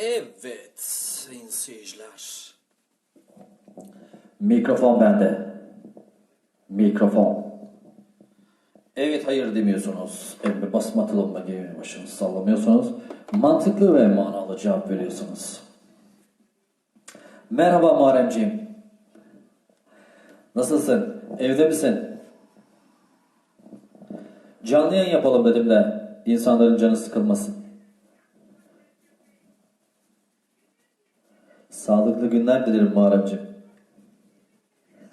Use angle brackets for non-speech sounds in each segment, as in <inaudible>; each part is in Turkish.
Evet sayın seyirciler. Mikrofon bende. Mikrofon. Evet hayır demiyorsunuz. Emre basma atılımla gibi başınızı sallamıyorsunuz. Mantıklı ve manalı cevap veriyorsunuz. Merhaba Muharremciğim. Nasılsın? Evde misin? Canlı yayın yapalım dedim de insanların canı sıkılmasın. Sağlıklı günler dilerim Muharremciğim.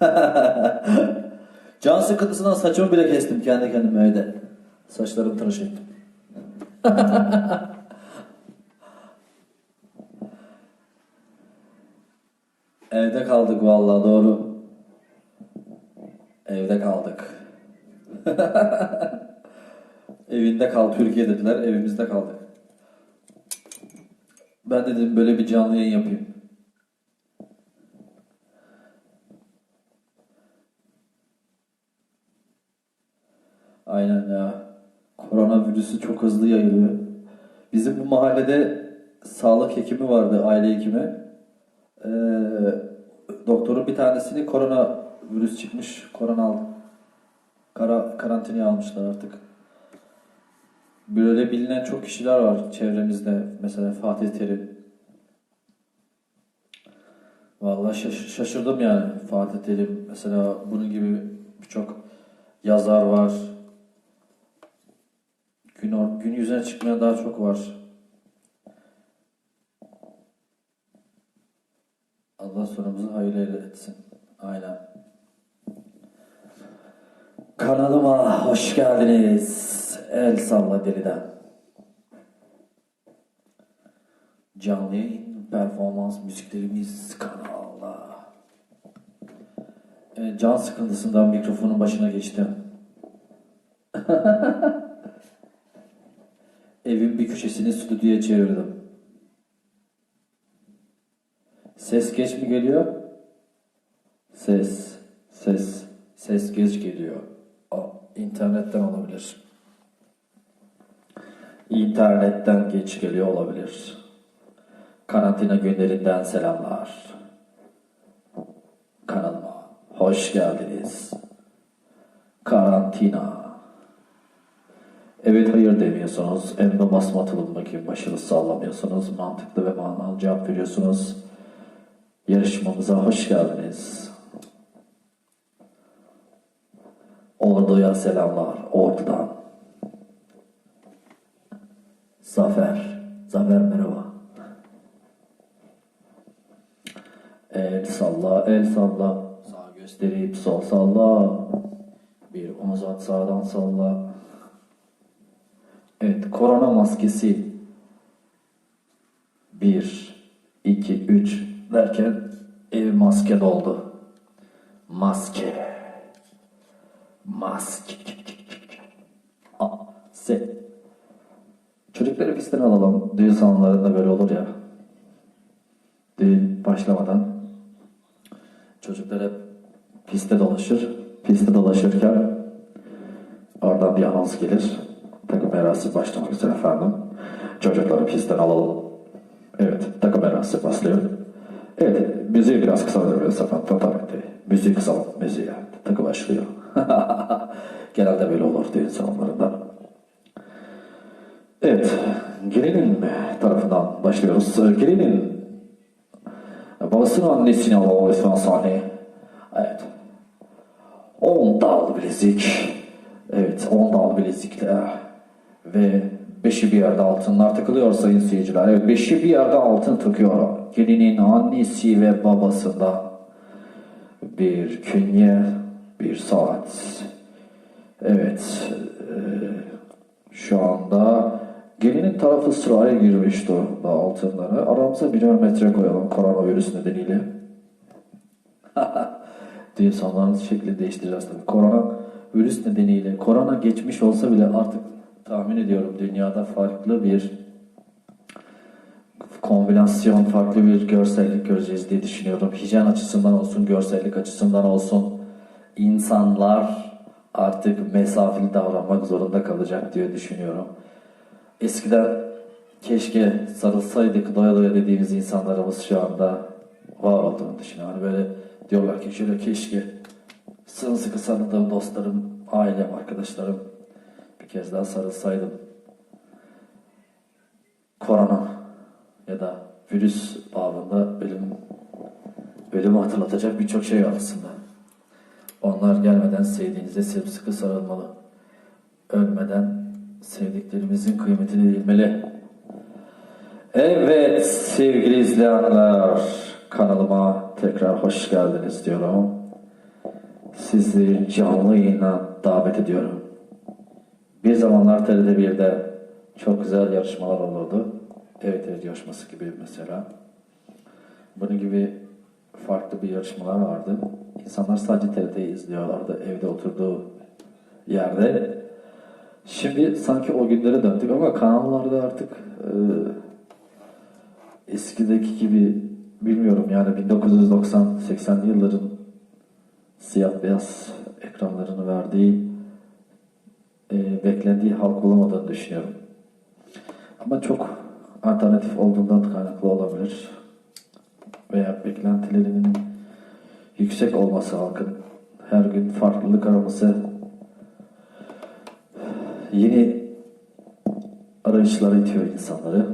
<laughs> Can sıkıntısından saçımı bile kestim kendi kendime evde. Saçlarımı tıraş <laughs> ettim. Evde kaldık vallahi doğru. Evde kaldık. <laughs> Evinde kal Türkiye dediler. Evimizde kaldık. Ben dedim böyle bir canlı yayın yapayım. Aynen ya. Koronavirüsü çok hızlı yayılıyor. Bizim bu mahallede sağlık hekimi vardı, aile hekimi. Ee, doktorun bir tanesini korona virüs çıkmış, korona aldı. Kara, karantinaya almışlar artık. Böyle bilinen çok kişiler var çevremizde. Mesela Fatih Terim. Vallahi şaş- şaşırdım yani Fatih Terim. Mesela bunun gibi birçok yazar var. Gün, gün yüzüne çıkmayan daha çok var. Allah sonumuzu hayırlı etsin. Aynen. Kanalıma hoş geldiniz. El salla deliden. Canlı yayın, performans, müziklerimiz kanalda. Evet, can sıkıntısından mikrofonun başına geçtim. <laughs> Evin bir köşesini stüdyoya çevirdim. Ses geç mi geliyor? Ses, ses, ses geç geliyor. Aa, internetten olabilir. İnternetten geç geliyor olabilir. Karantina günlerinden selamlar. Kanalıma hoş geldiniz. Karantina. Evet hayır demiyorsunuz. Emre basma atılımdaki başını sallamıyorsunuz. Mantıklı ve manalı cevap veriyorsunuz. Yarışmamıza hoş geldiniz. Ordu'ya selamlar. Ordu'dan. Zafer. Zafer merhaba. El salla, el salla. Sağ gösterip sol salla. Bir omuz at sağdan salla. Evet, korona maskesi. Bir, iki, üç derken ev maske doldu. Maske. Maske. A, se. Çocukları pistten alalım. Düğün salonlarında böyle olur ya. Düğün başlamadan çocuklar hep piste dolaşır. Piste dolaşırken oradan bir anons gelir. Takım merası başlamak üzere efendim. Çocukları pistten alalım. Evet, takım merası başlıyor. Evet, müziği biraz kısaltabiliriz efendim. Tabii. Müziği kısalım, müziği. Takı başlıyor. <laughs> Genelde böyle olur düğün salonlarında. Evet, gelinin tarafından başlıyoruz. Gelinin babasının annesini alalım lütfen sahneye. Evet. 10 dal bilezik. Evet 10 dal bilezikler. Ve beşi bir yerde altınlar takılıyor sayın seyirciler. Evet beşi bir yerde altın takıyor. Gelinin annesi ve babasında bir künye, bir saat. Evet. eee, şu anda gelinin tarafı sıraya girmiş durumda altınları. Aramıza birer metre koyalım koronavirüs nedeniyle. <laughs> diye sonların şekli değiştireceğiz tabii. Korona virüs nedeniyle korona geçmiş olsa bile artık tahmin ediyorum dünyada farklı bir kombinasyon, farklı bir görsellik göreceğiz diye düşünüyorum. Hijyen açısından olsun, görsellik açısından olsun insanlar artık mesafeli davranmak zorunda kalacak diye düşünüyorum. Eskiden keşke sarılsaydık doya doya dediğimiz insanlarımız şu anda var olduğunu düşünüyorum. Hani böyle diyorlar ki şöyle keşke sımsıkı sarıldığım dostlarım, ailem, arkadaşlarım bir kez daha sarılsaydım. Korona ya da virüs bağlamında ölüm, ölümü hatırlatacak birçok şey var aslında. Onlar gelmeden sevdiğinize sımsıkı sarılmalı. Ölmeden sevdiklerimizin kıymetini bilmeli. Evet sevgili izleyenler kanalıma tekrar hoş geldiniz diyorum. Sizi canlı yayına davet ediyorum. Bir zamanlar TRT 1'de çok güzel yarışmalar olurdu. Evet yarışması gibi mesela. Bunun gibi farklı bir yarışmalar vardı. İnsanlar sadece TRT'yi izliyorlardı evde oturduğu yerde. Şimdi sanki o günlere döndük ama kanallarda artık e, eskideki gibi bilmiyorum yani 1990-80'li yılların siyah beyaz ekranlarını verdiği e, beklendiği halk olamadığını düşünüyorum. Ama çok alternatif olduğundan kaynaklı olabilir. Veya beklentilerinin yüksek olması halkın her gün farklılık araması yeni arayışlara itiyor insanları.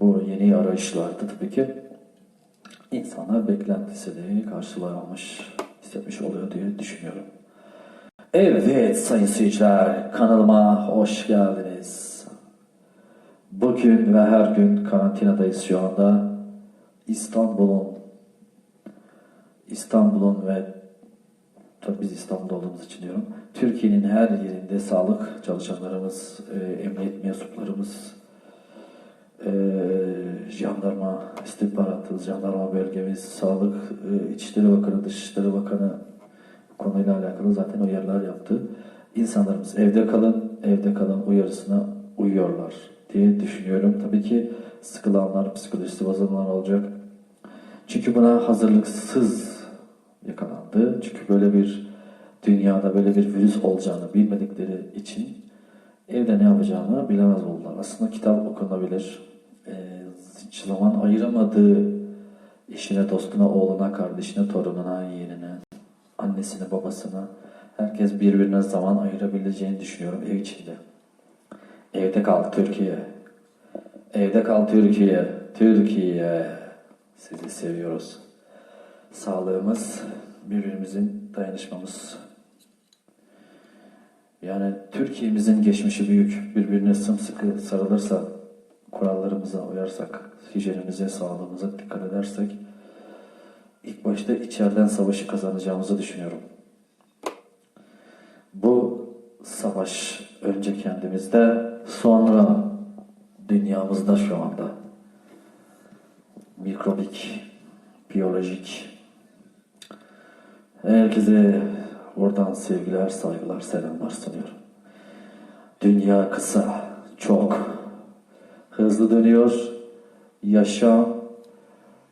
Bu yeni arayışlarda tabii ki insanlar beklentisini karşılayamamış, hissetmiş oluyor diye düşünüyorum. Evet sayın seyirciler kanalıma hoş geldiniz. Bugün ve her gün karantinadayız şu anda. İstanbul'un İstanbul'un ve tabii biz İstanbul'da olduğumuz için diyorum. Türkiye'nin her yerinde sağlık çalışanlarımız, e, emniyet mensuplarımız, e, jandarma istihbaratımız, jandarma bölgemiz, sağlık, e, İçişleri Bakanı, Dışişleri Bakanı konuyla alakalı zaten uyarılar yaptı. İnsanlarımız evde kalın, evde kalın uyarısına uyuyorlar diye düşünüyorum. Tabii ki sıkılanlar, psikolojisi bozanlar olacak. Çünkü buna hazırlıksız yakalandı. Çünkü böyle bir dünyada böyle bir virüs olacağını bilmedikleri için evde ne yapacağını bilemez oldular. Aslında kitap okunabilir. Hiç zaman ayıramadığı eşine, dostuna, oğluna, kardeşine, torununa, yeğenine, annesine, babasına herkes birbirine zaman ayırabileceğini düşünüyorum ev içinde. Evde kal Türkiye. Evde kal Türkiye. Türkiye. Sizi seviyoruz. Sağlığımız, birbirimizin dayanışmamız. Yani Türkiye'mizin geçmişi büyük. Birbirine sımsıkı sarılırsa, kurallarımıza uyarsak, hijyenimize, sağlığımıza dikkat edersek, ilk başta içeriden savaşı kazanacağımızı düşünüyorum. Bu savaş önce kendimizde, sonra dünyamızda şu anda. Mikrobik, biyolojik. Herkese buradan sevgiler, saygılar, selamlar sunuyorum. Dünya kısa, çok hızlı dönüyor. Yaşam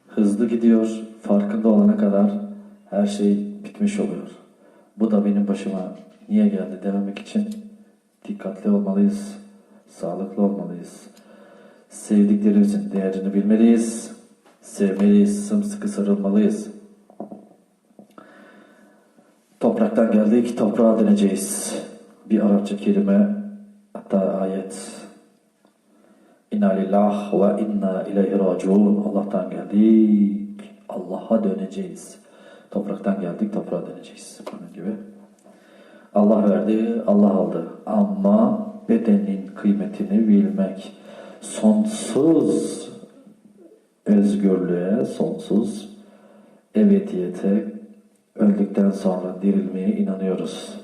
hızlı gidiyor. Farkında olana kadar her şey bitmiş oluyor. Bu da benim başıma niye geldi dememek için dikkatli olmalıyız, sağlıklı olmalıyız. Sevdiklerimizin değerini bilmeliyiz, sevmeliyiz, sımsıkı sarılmalıyız. Topraktan geldik, toprağa döneceğiz. Bir Arapça kelime, hatta ayet. İnna lillah ve inna ileyhi raciun. Allah'tan geldik, Allah'a döneceğiz. Topraktan geldik, toprağa döneceğiz. Bunun gibi. Allah verdi, Allah aldı. Ama bedenin kıymetini bilmek, sonsuz özgürlüğe, sonsuz ebediyete, öldükten sonra dirilmeye inanıyoruz.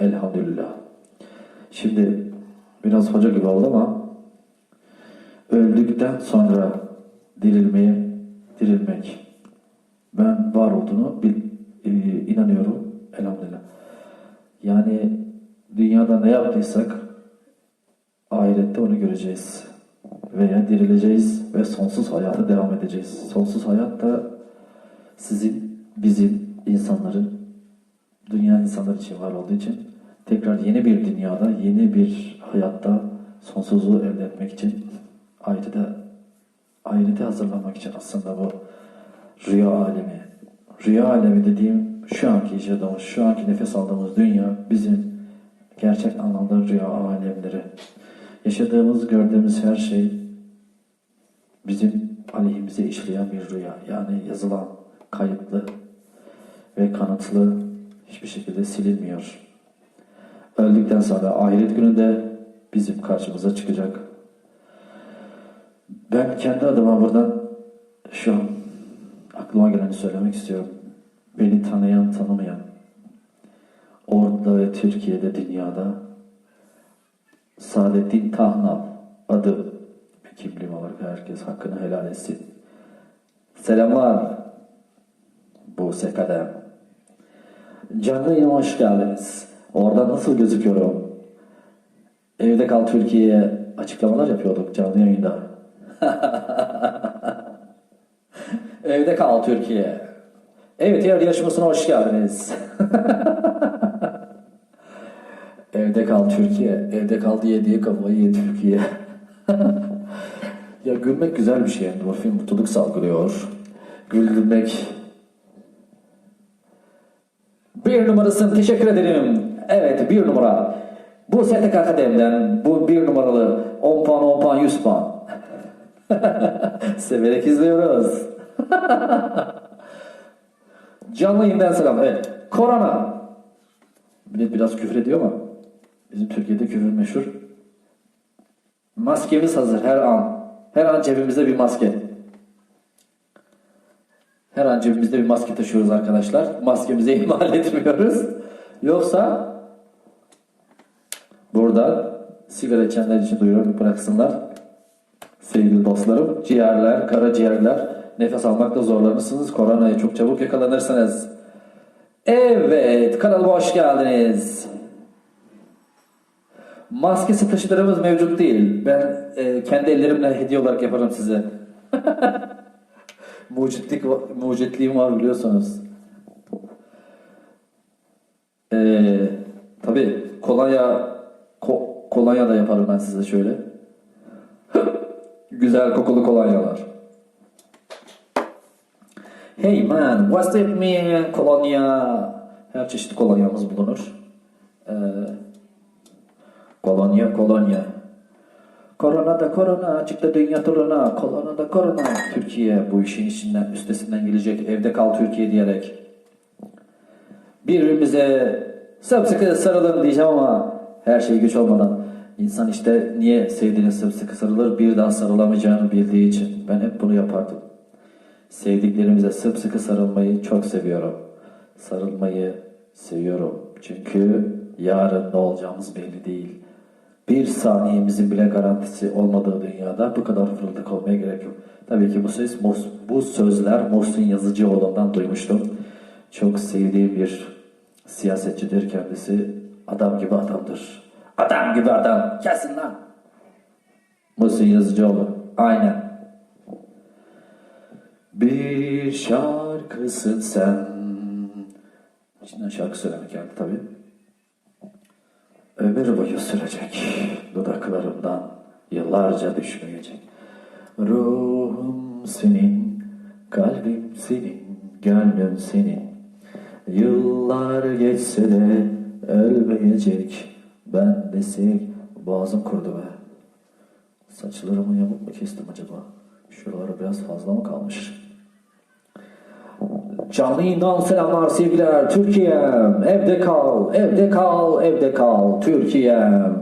Elhamdülillah. Şimdi biraz hoca gibi oldu ama öldükten sonra dirilmeye. Ben var olduğunu bil, e, inanıyorum. Elhamdülillah. Yani dünyada ne yaptıysak ahirette onu göreceğiz. Veya dirileceğiz ve sonsuz hayata devam edeceğiz. Sonsuz hayat da sizin, bizim, insanların, dünya insanlar için var olduğu için tekrar yeni bir dünyada, yeni bir hayatta sonsuzluğu elde etmek için ahirete, ahirete hazırlanmak için aslında bu rüya alemi. Rüya alemi dediğim şu anki yaşadığımız, şu anki nefes aldığımız dünya bizim gerçek anlamda rüya alemleri. Yaşadığımız, gördüğümüz her şey bizim aleyhimize işleyen bir rüya. Yani yazılan, kayıtlı ve kanıtlı hiçbir şekilde silinmiyor. Öldükten sonra ahiret gününde bizim karşımıza çıkacak. Ben kendi adıma buradan şu an aklıma geleni söylemek istiyorum. Beni tanıyan, tanımayan, orada ve Türkiye'de, dünyada Saadettin Tahnal adı ve kimliğim olarak herkes hakkını helal etsin. Selamlar. Buse Kadem. Canlı yayına hoş geldiniz. Oradan nasıl gözüküyorum? Evde kal Türkiye'ye açıklamalar yapıyorduk canlı yayında. <laughs> Evde kal Türkiye. Evet yer yarışmasına hoş geldiniz. <laughs> Evde kal Türkiye. Evde kal diye diye kafayı ye Türkiye. <laughs> ya gülmek güzel bir şey. Endorfin mutluluk salgılıyor. Güldürmek bir numarasın teşekkür ederim. Evet bir numara. Bu STK Akademi'den bu bir numaralı 10 puan 10 puan 100 puan. <laughs> Severek izliyoruz. <laughs> Canlı yayından selam. Evet. Korona. Millet biraz küfür ediyor ama bizim Türkiye'de küfür meşhur. Maskemiz hazır her an. Her an cebimizde bir maske. Her an cebimizde bir maske taşıyoruz arkadaşlar. Maskemizi <laughs> ihmal etmiyoruz. Yoksa burada sigara içenler için duyuruyorum bıraksınlar. Sevgili dostlarım, ciğerler, karaciğerler nefes almakta zorlanırsınız. Koronaya çok çabuk yakalanırsınız. Evet, kanalıma hoş geldiniz. Maske satışlarımız mevcut değil. Ben e, kendi ellerimle hediye olarak yaparım size. <laughs> Mucitlik, mucitliğim var biliyorsunuz. Ee, tabii kolonya ko, kolonya da yaparım ben size şöyle. <laughs> Güzel kokulu kolonyalar. Hey man, what's up man? Kolonya. Her çeşit kolonyamız bulunur. Ee, kolonya, kolonya. Korona da korona, çıktı dünya turuna. Korona da korona. Türkiye bu işin içinden, üstesinden gelecek. Evde kal Türkiye diyerek. Birbirimize sımsıkı sarılın diyeceğim ama her şey güç olmadan. İnsan işte niye sevdiğine sımsıkı sarılır? Bir daha sarılamayacağını bildiği için. Ben hep bunu yapardım. Sevdiklerimize sımsıkı sarılmayı çok seviyorum. Sarılmayı seviyorum. Çünkü yarın ne olacağımız belli değil. Bir saniyemizin bile garantisi olmadığı dünyada bu kadar fırıldak olmaya gerek yok. Tabii ki bu söz, bu sözler Muhsin Yazıcıoğlu'ndan duymuştum. Çok sevdiğim bir siyasetçidir kendisi. Adam gibi adamdır. Adam gibi adam. Kesin lan. Muhsin Yazıcıoğlu. Aynen. Bir şarkısın sen. İçinden şarkı söylemek geldi tabii. Ömür boyu sürecek. Dudaklarımdan yıllarca düşmeyecek. Ruhum senin, kalbim senin, gönlüm senin. Yıllar geçse de ölmeyecek. Ben desek boğazım kurudu be. Saçlarımı yamuk mu kestim acaba? Şuraları biraz fazla mı kalmış? Canlı selamlar sevgiler Türkiye'm. Evde kal, evde kal, evde kal Türkiye'm.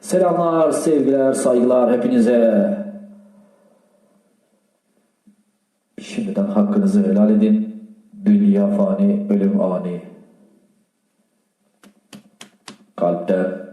Selamlar, sevgiler, saygılar hepinize. Şimdiden hakkınızı helal edin. Dünya fani, ölüm ani. Kalpten